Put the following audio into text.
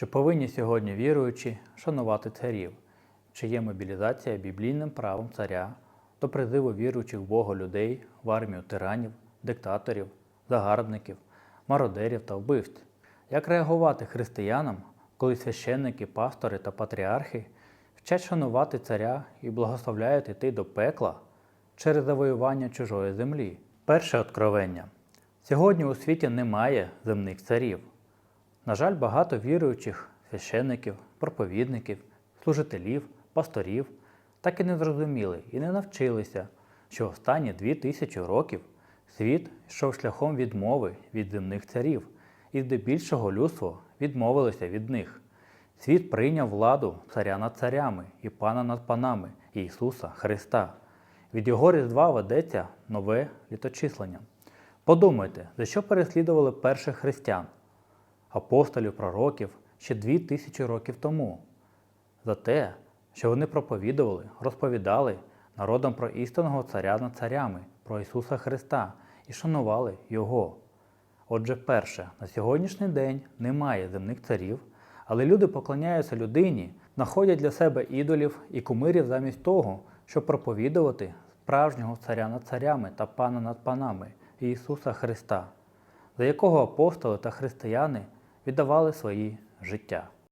Чи повинні сьогодні віруючі шанувати царів? Чи є мобілізація біблійним правом царя до призиву віруючих в Бога людей в армію тиранів, диктаторів, загарбників, мародерів та вбивць? Як реагувати християнам, коли священники, пастори та патріархи вчать шанувати царя і благословляють іти до пекла через завоювання чужої землі? Перше откровення. Сьогодні у світі немає земних царів. На жаль, багато віруючих священників, проповідників, служителів, пасторів так і не зрозуміли і не навчилися, що останні дві тисячі років світ йшов шляхом відмови від земних царів, і здебільшого людство відмовилося від них. Світ прийняв владу царя над царями і пана над панами Ісуса Христа. Від його різдва ведеться нове літочислення. Подумайте, за що переслідували перших християн, апостолів, пророків ще дві тисячі років тому? За те, що вони проповідували, розповідали народам про істинного царя над царями, про Ісуса Христа і шанували Його. Отже, перше, на сьогоднішній день немає земних царів, але люди поклоняються людині, знаходять для себе ідолів і кумирів замість того, щоб проповідувати справжнього царя над царями та пана над панами Ісуса Христа, за якого апостоли та християни віддавали свої життя.